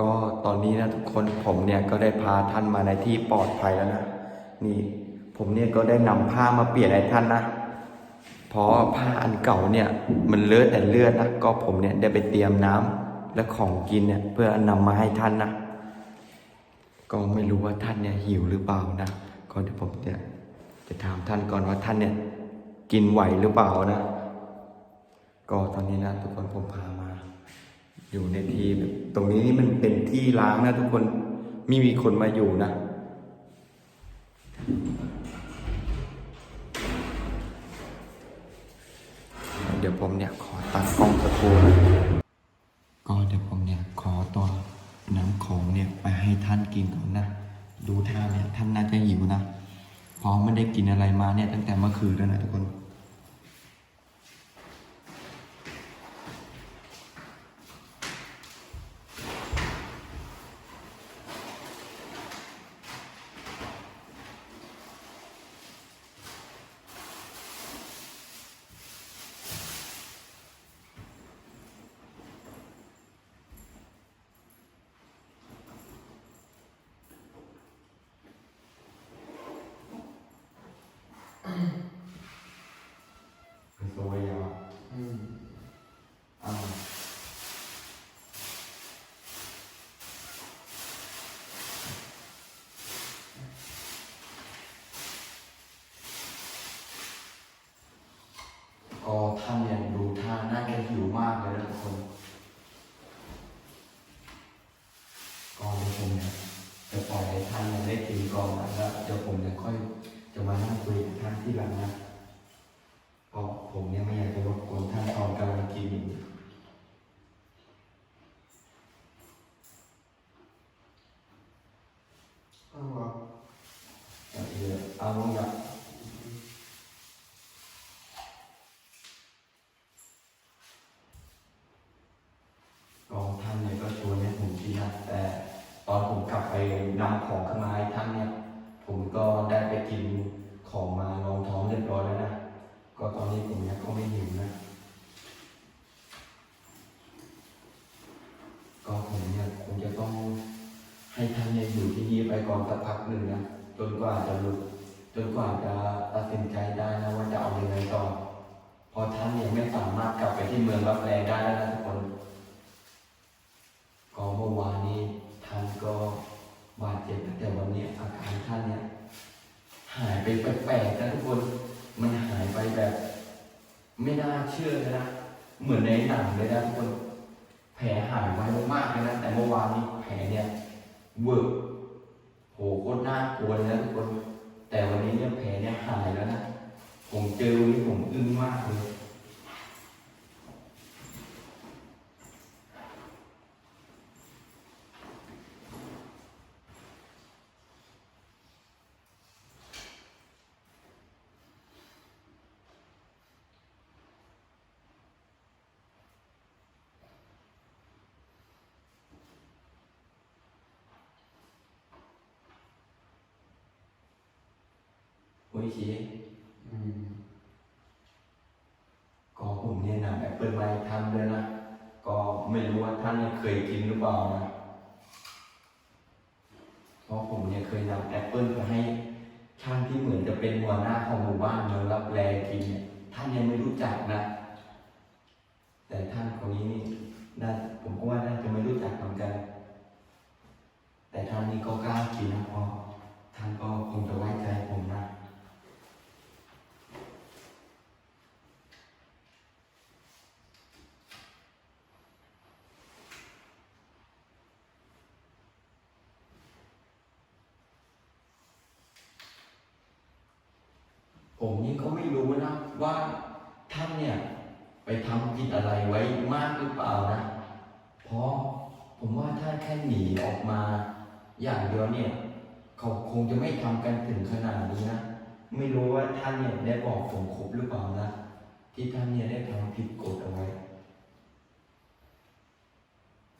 ก็ตอนนี้นะทุกคนผมเนี่ยก็ได้พาท่านมาในที่ปลอดภัยแล้วนะนี่ผมเนี่ยก็ได้นำผ้ามาเปลี่ยนให้ท่านนะเพราะผ้าอันเก่าเนี่ยมันเลอะแต่เลือดนะก็ผมเนี่ยได้ไปเตรียมน้ำและของกินเนี่ยเพื่อนำมาให้ท่านนะก็ไม่รู้ว่าท่านเนี่ยหิวหรือเปล่านะก็เดี๋ยวผมเนี่ยจะถามท่านก่อนว่าท่านเนี่ยกินไหวหรือเปล่านะ ก็ตอนนี้นะทุกคนผมพามา อยู่ในที่แบบตรงนี้นี่มันเป็นที่ล้างนะทุกคนไม่มีคนมาอยู่นะ เดี๋ยวผมเนี่ยขอตัดกล้องสักครู่นะก็เดี๋ยวผมเนี่ยขอตัวน้ำของเนี่ยไปให้ท่านกินก่อนนะ ดูท่าเนี่ยท่านน่าจะหิวนะเพราะไม่ได้กินอะไรมาเนี่ยตั้งแต่เมื่อคืนแล้วนะทุกคน คือโซยอะอืมอ่าก็ท่านเนี่ยดูท่าน่าจะหิวมากเลยนะทุกคน ก็เดี๋ยวผมเนี่ย จะปล่อยท่านได้กินก่อนแล้วเดี๋ยวผมจะค่อยจะมานั่งคุยกับท่านที่หลังนะก็ผมเนี่ยไม่อยากจะรบกวนท่านตอนกำลังกินอยู่ ตอนนี้ผมเนี่ยก็ไม่หิวนะ ก็ผมเนี่ยคงจะต้องให้ท่านเนี่ยอยู่ที่นี่ไปก่อนสักพักหนึ่งนะจนกว่าจะรู้จนกว่าจะตัดสินใจได้นะว่าจะเอายังไงต่อพอท่านเนี่ยไม่สามารถกลับไปที่เมืองรับแรงได้แล้วนะทุกคนก็เมื่อวานนี้ท่านก็บาดเจ็บนะแต่วันนี้อาการท่านเนี่ยหายไปแปลกๆนะทุกคน มันหายไปแบบ ไม่น่าเชื่อเลยนะ เหมือนในหนังเลยนะทุกคน แผลหายไปมากๆเลยนะ แต่เมื่อวานนี้แผลเนี่ยเวิร์กโหโคตรน่ากลัวเลยนะทุกคน แต่วันนี้เนี่ยแผลเนี่ยหายแล้วนะ ผมเจอวันนี้ผมอึ้งมากเลย้ยชี้ก็ผมเนี่ยนำแอปเปิลมาให้ท่านด้วยนะ ก็ไม่รู้ว่าท่านเคยกินหรือเปล่านะเพราะผมเนี่ยเคยนำแอปเปิลไปให้ท่านที่เหมือนจะเป็นหัวหน้าของหมู่บ้านเมืองรับแลกินเนี่ยท่านยังไม่รู้จักนะ แต่ท่านคนนี้นี่น่าผมก็ว่าน่าจะไม่รู้จักเหมือนกัน แต่ท่านนี่ก็กล้ากินนะพราะท่านก็คงจะไว้ใจผมนะ ผมนี่ก็ไม่รู้นะ ว่าท่านเนี่ยไปทำผิดอะไรไว้มากหรือเปล่านะ เพราะผมว่าถ้าแค่หนีออกมา อย่างเดียวเนี่ย เขาคงจะไม่ทำกันถึงขนาดนี้นะ ไม่รู้ว่าท่านเนี่ยได้บอกผมครบหรือเปล่านะ ที่ท่านเนี่ยได้ทำผิดกฎเอาไว้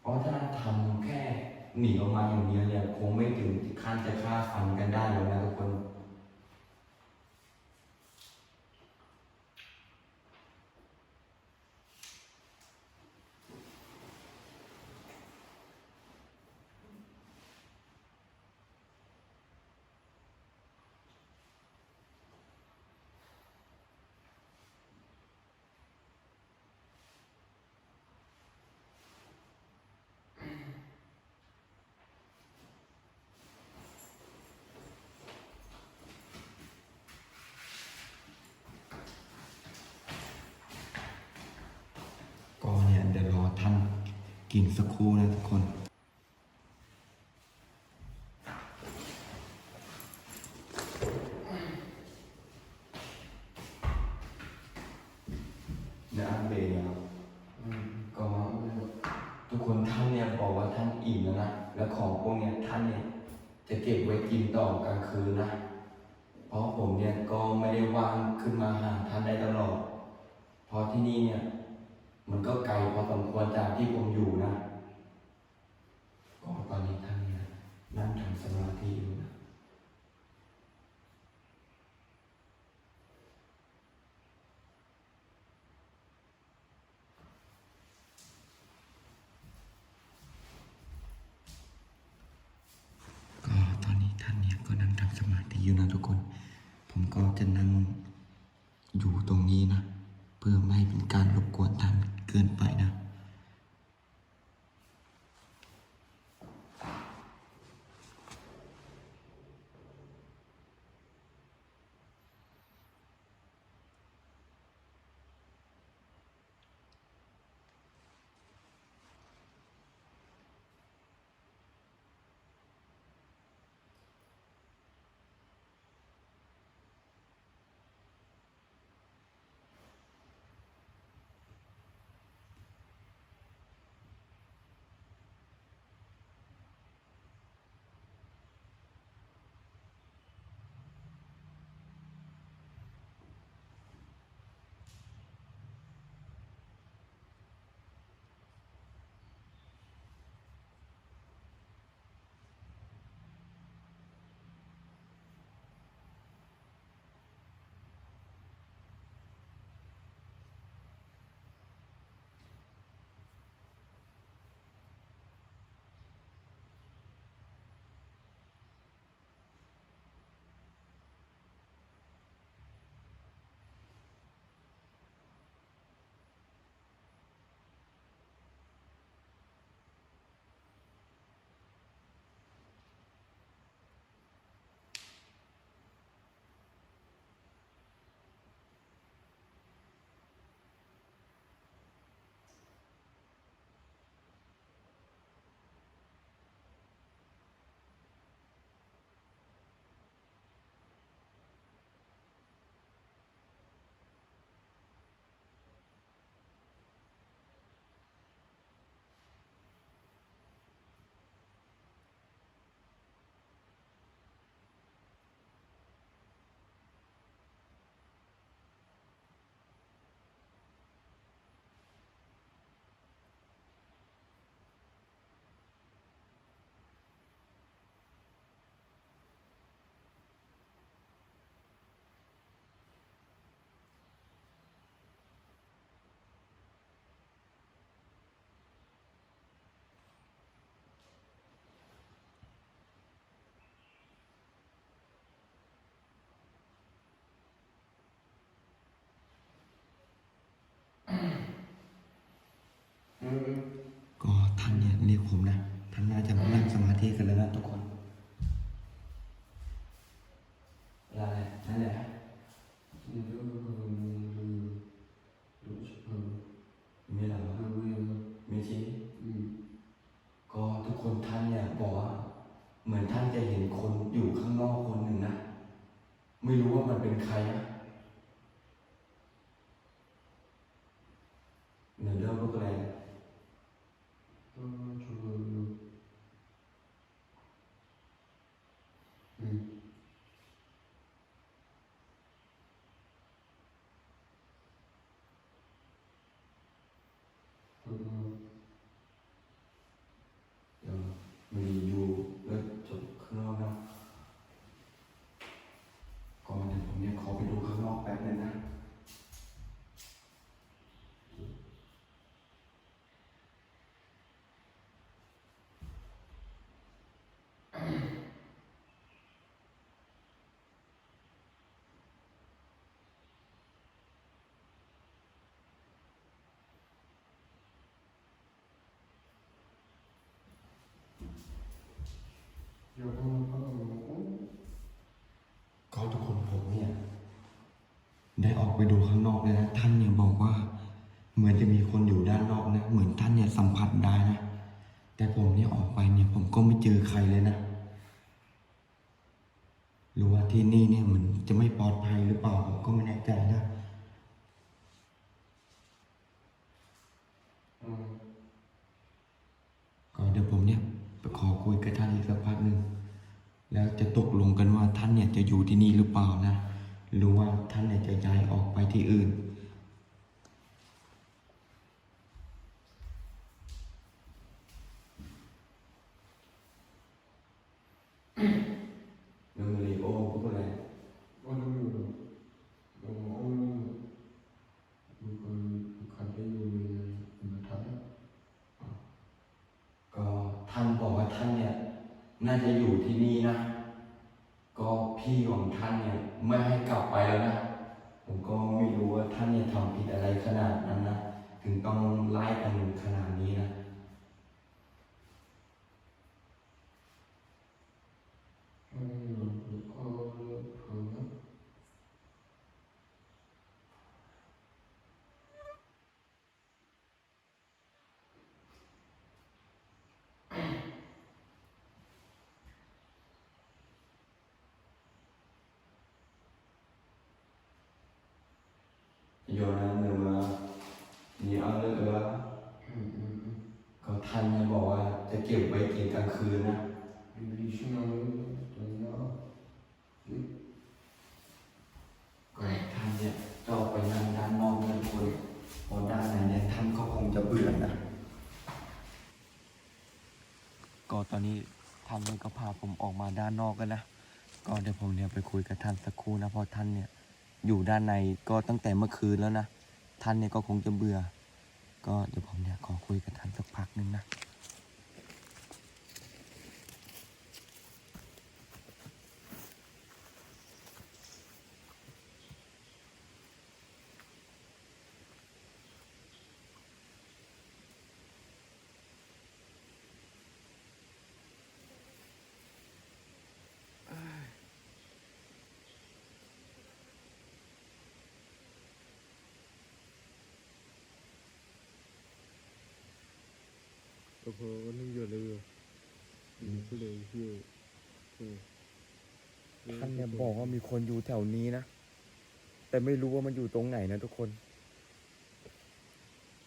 เพราะถ้าทำแค่หนีออกมาอย่างเดียวเนี่ยคงไม่ถึงขั้นจะฆ่าฟันกันได้เลยนะทุกคน กินสักครู่นะทุกคน นะเบย์ครับก็ทุกคนท่านเนี่ยบอกว่าท่านอิ่มแล้วนะ แล้วของพวกเนี้ยท่านเนี่ยจะเก็บไว้กินต่อกลางคืนนะ เพราะผมเนี่ยก็ไม่ได้ว่างขึ้นมาหาท่านได้ตลอด เพราะที่นี่เนี่ย มันก็ไกลพอสมควรจากที่ผมอยู่นะก็ตอนนี้ท่านเนี่ยนั่งทำสมาธิอยู่นะ ก็ตอนนี้ท่านเนี่ยก็นั่งทำสมาธิอยู่นะทุกคน ผมก็จะนั่งอยู่ตรงนี้นะ เพื่อไม่ให้เป็นการรบกวนท่าน เกินไป นี่ผมนะท่านน่าจะนั่งสมาธิกันแล้วนะทุกคนอะไรนั่นแหละมีอะไรวะมีชีก็ทุกคนท่านเนี่ยบอกว่า เหมือนท่านจะเห็นคนอยู่ข้างนอกคนหนึ่งนะ ไม่รู้ว่ามันเป็นใครนะเหนือเรื่องพวกอะไร เดี๋ยวมีอยู่แล้วจบข้างนอกนะก่อนเดี๋ยวผมเนี่ยขอไปดูข้างนอกแป๊บนึงนะ ก็ทุกคนผมเนี่ยได้ออกไปดูข้างนอกเลยนะ ท่านเนี่ยบอกว่า เหมือนจะมีคนอยู่ด้านนอกนะ เหมือนท่านเนี่ยสัมผัสได้นะ แต่ผมเนี่ยออกไปเนี่ยผมก็ไม่เจอใครเลยนะหรือว่าที่นี่เนี่ยมันจะไม่ปลอดภัยหรือเปล่าผมก็ไม่แน่ใจนะ อืม ก็เดี๋ยวผมเนี่ยไปขอคุยกับท่านอีกสักพักหนึ่งแล้วจะตกลงกันว่าท่าน เนี่ยจะอยู่ที่นี่หรือเปล่านะ หรือว่าท่านเนี่ยจะย้ายออกไปที่อื่นเรื่องรีโอพวกอะไร Oğlum, oğlum, bu kadar iyi bir tane. ก็ท่านบอกว่าท่านเนี่ย น่าจะอยู่ที่นี่นะ ก็พี่ของท่านเนี่ยไม่ให้กลับไปแล้วนะ ผมก็ไม่รู้ว่าท่านเนี่ยทำผิดอะไรขนาดนั้นนะ ถึงต้องไล่กันขนาดนี้นะ โยนะเนื้อมานี่เอาเลิกแล้วก็ท่านเนี่ยบอกว่าจะเก็บไว้กินกลางคืนนะ bir işin oldu, dünya. ก็ท่านเนี่ยจะออกไปนั่งด้านนอกนั่นคนพอด้านในเนี่ยท่านก็คงจะเบื่อนะ ก็ตอนนี้ท่านเนี่ยก็พาผมออกมาด้านนอกกันนะ ก็เดี๋ยวผมเนี่ยไปคุยกับท่านสักครู่นะเพราะท่านเนี่ย อยู่ด้านในก็ตั้งแต่เมื่อคืนแล้วนะ ท่านเนี่ยก็คงจะเบื่อ ก็เดี๋ยวผมเนี่ยขอคุยกับท่านสักพักหนึงนะ โอ้โหนี่เยอะเลยมีผู้ใดเที่ยวท่านเนี่ยบอกว่ามีคนอยู่แถวนี้นะ แต่ไม่รู้ว่ามันอยู่ตรงไหนนะทุกคน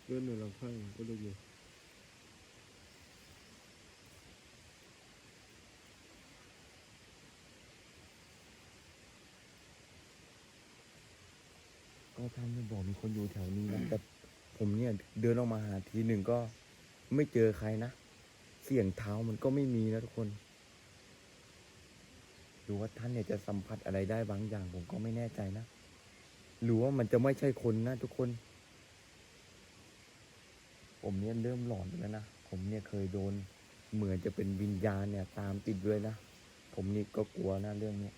เรื่องในลำพังก็เลยอยู่ก็ท่านเนี่ยบอกมีคนอยู่แถวนี้นะแต่ผมเนี่ยเดินออกมาหาทีหนึ่งก็ ไม่เจอใครนะ เสียงเท้ามันก็ไม่มีนะทุกคนหรือว่าท่านเนี่ยจะสัมผัสอะไรได้บางอย่างผมก็ไม่แน่ใจนะ หรือว่ามันจะไม่ใช่คนนะทุกคน ผมเนี่ยเริ่มหลอนแล้วนะ ผมเนี่ยเคยโดน เหมือนจะเป็นวิญญาณเนี่ย ตามติดด้วยนะ ผมนี่ก็กลัวนะเรื่องเนี้ย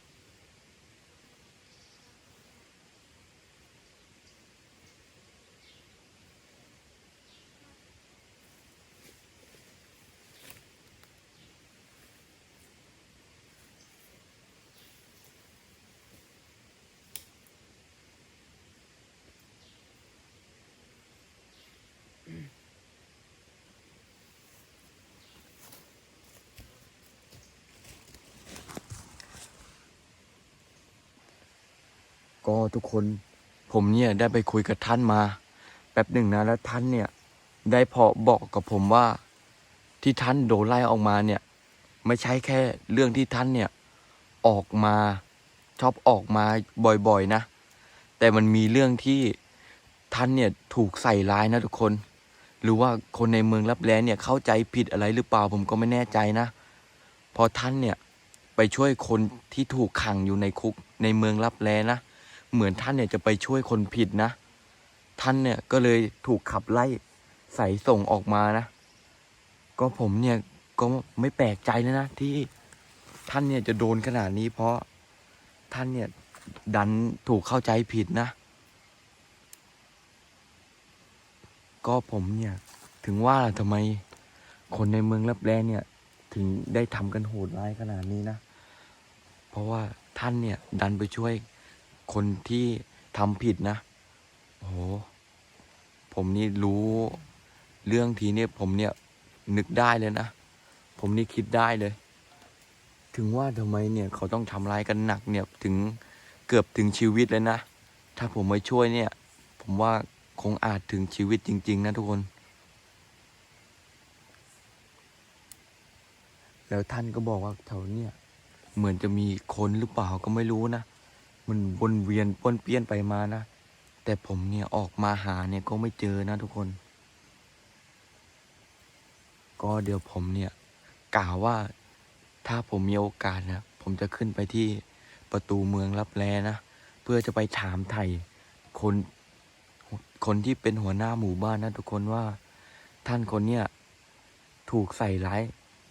ก็ทุกคนผมเนี่ยได้ไปคุยกับท่านมา แป๊บหนึ่งนะแล้วท่านเนี่ย ได้พอบอกกับผมว่า ที่ท่านโดนไล่ออกมาเนี่ย ไม่ใช่แค่เรื่องที่ท่านเนี่ย ออกมาชอบออกมาบ่อยๆนะ แต่มันมีเรื่องที่ท่านเนี่ยถูกใส่ร้ายนะทุกคน หรือว่าคนในเมืองรับแลเนี่ยเข้าใจผิดอะไรหรือเปล่าผมก็ไม่แน่ใจนะ พอท่านเนี่ยไปช่วยคนที่ถูกขังอยู่ในคุกในเมืองรับแลนะ เหมือนท่านเนี่ยจะไปช่วยคนผิดนะ ท่านเนี่ยก็เลยถูกขับไล่ใส่ส่งออกมานะ ก็ผมเนี่ยก็ไม่แปลกใจเลยนะที่ท่านเนี่ยจะโดนขนาดนี้ เพราะท่านเนี่ยดันถูกเข้าใจผิดนะ ก็ผมเนี่ยถึงว่าทำไมคนในเมืองรับแลเนี่ย ถึงได้ทำกันโหดร้ายขนาดนี้นะ เพราะว่าท่านเนี่ยดันไปช่วย คนที่ทำผิดนะ โอ้โห ผมนี่รู้เรื่องทีเนี่ยผมเนี่ยนึกได้เลยนะ ผมนี่คิดได้เลย ถึงว่าทำไมเนี่ยเขาต้องทำร้ายกันหนักเนี่ยถึงเกือบถึงชีวิตเลยนะ ถ้าผมไมาช่วยเนี่ย ผมว่าคงอาจถึงชีวิตจริง ๆ นะทุกคน แล้วท่านก็บอกว่าแถวเนี่ยเหมือนจะมีคนหรือเปล่าก็ไม่รู้นะ มันวนเวียนป้วนเปี้ยนไปมานะ แต่ผมเนี่ยออกมาหาเนี่ยก็ไม่เจอนะทุกคน ก็เดี๋ยวผมเนี่ยกล่าวว่าถ้าผมมีโอกาสนะ ผมจะขึ้นไปที่ประตูเมืองรับแลนะ เพื่อจะไปถามไถ่คนคนที่เป็นหัวหน้าหมู่บ้านนะทุกคนว่าท่านคนเนี่ยถูกใส่ร้าย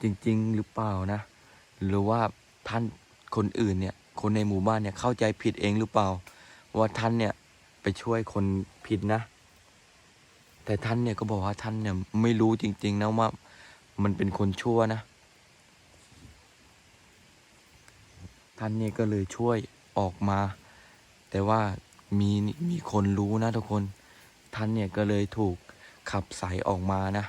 จริง ๆ หรือเปล่านะ หรือว่าท่านคนอื่นเนี่ย คนในหมู่บ้านเนี่ยเข้าใจผิดเองหรือเปล่า ว่าท่านเนี่ยไปช่วยคนผิดนะ แต่ท่านเนี่ยก็บอกว่าท่านเนี่ยไม่รู้จริง ๆ นะว่า มันเป็นคนชั่วนะ ท่านเนี่ยก็เลยช่วยออกมา แต่ว่ามีมีคนรู้นะทุกคน ท่านเนี่ยก็เลยถูกขับสายออกมานะ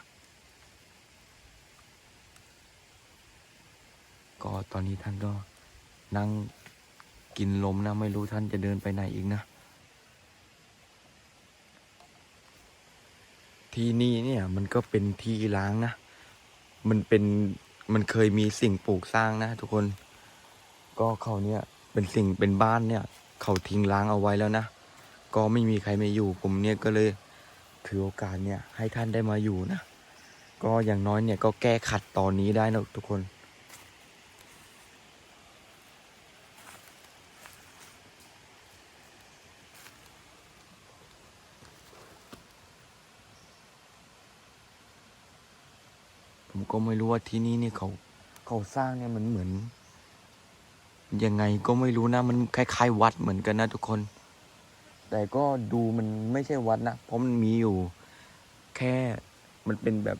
ก็ตอนนี้ท่านก็นั่ง กินลมนะไม่รู้ท่านจะเดินไปไหนอีกนะ ที่นี่เนี่ยมันก็เป็นที่ล้างนะ มันเป็นมันเคยมีสิ่งปลูกสร้างนะ ทุกคน ก็เขาเนี่ยเป็นสิ่งเป็นบ้านเนี่ย เขาทิ้งล้างเอาไว้แล้วนะ ก็ไม่มีใครมาอยู่ ผมเนี่ยก็เลยถือโอกาสเนี่ยให้ท่านได้มาอยู่นะ ก็อย่างน้อยเนี่ยก็แก้ขัดตอนนี้ได้นะทุกคน ผมก็ไม่รู้ ว่าที่นี่นี่เขาเขาสร้างเนี่ยมันเหมือนยังไงก็ไม่รู้นะมันคล้ายๆวัดเหมือนกันนะทุกคน แต่ก็ดูมันไม่ใช่วัดนะเพราะมันมีอยู่ แค่มันเป็นแบบ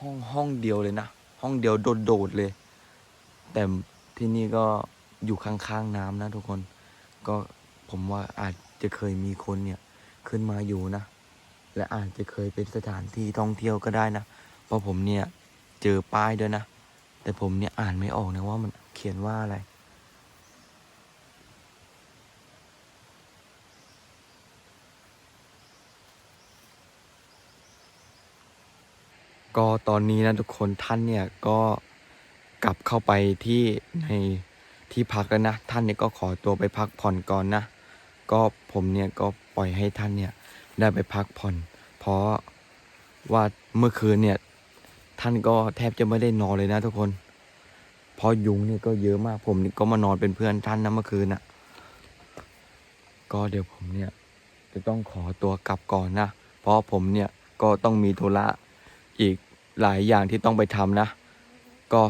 ห้องห้องเดียวเลยนะห้องเดียวโดดๆเลย แต่ที่นี่ก็อยู่ข้างๆน้ำนะทุกคน ก็ผมว่าอาจจะเคยมีคนเนี่ย ขึ้นมาอยู่นะ และอาจจะเคยเป็นสถานที่ท่องเที่ยวก็ได้นะ เพราะผมเนี่ยเจอป้ายด้วยนะ แต่ผมเนี่ยอ่านไม่ออกนะว่ามันเขียนว่าอะไร ก็ตอนนี้นะทุกคนท่านเนี่ยก็กลับเข้าไปที่ในที่พักแล้วนะ ท่านเนี่ยก็ขอตัวไปพักผ่อนก่อนนะ ก็ผมเนี่ยก็ปล่อยให้ท่านเนี่ยได้ไปพักผ่อน เพราะว่าเมื่อคืนเนี่ย ท่านก็แทบจะไม่ได้นอนเลยนะทุกคนเพราะยุงเนี่ยก็เยอะมากผมนี่ก็มานอนเป็นเพื่อนท่านนะเมื่อคืนน่ะ ก็เดี๋ยวผมเนี่ย จะต้องขอตัวกลับก่อนนะ เพราะผมเนี่ยก็ต้องมีธุระอีกหลายอย่างที่ต้องไปทำนะ ก็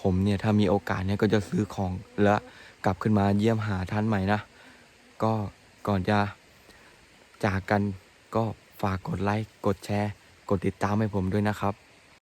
ผมเนี่ยถ้ามีโอกาสเนี่ยก็จะซื้อของแล้วกลับขึ้นมาเยี่ยมหาท่านใหม่นะ ก็ก่อนจะจากกันก็ฝากกดไลค์ กดแชร์ กดติดตามให้ผมด้วยนะครับ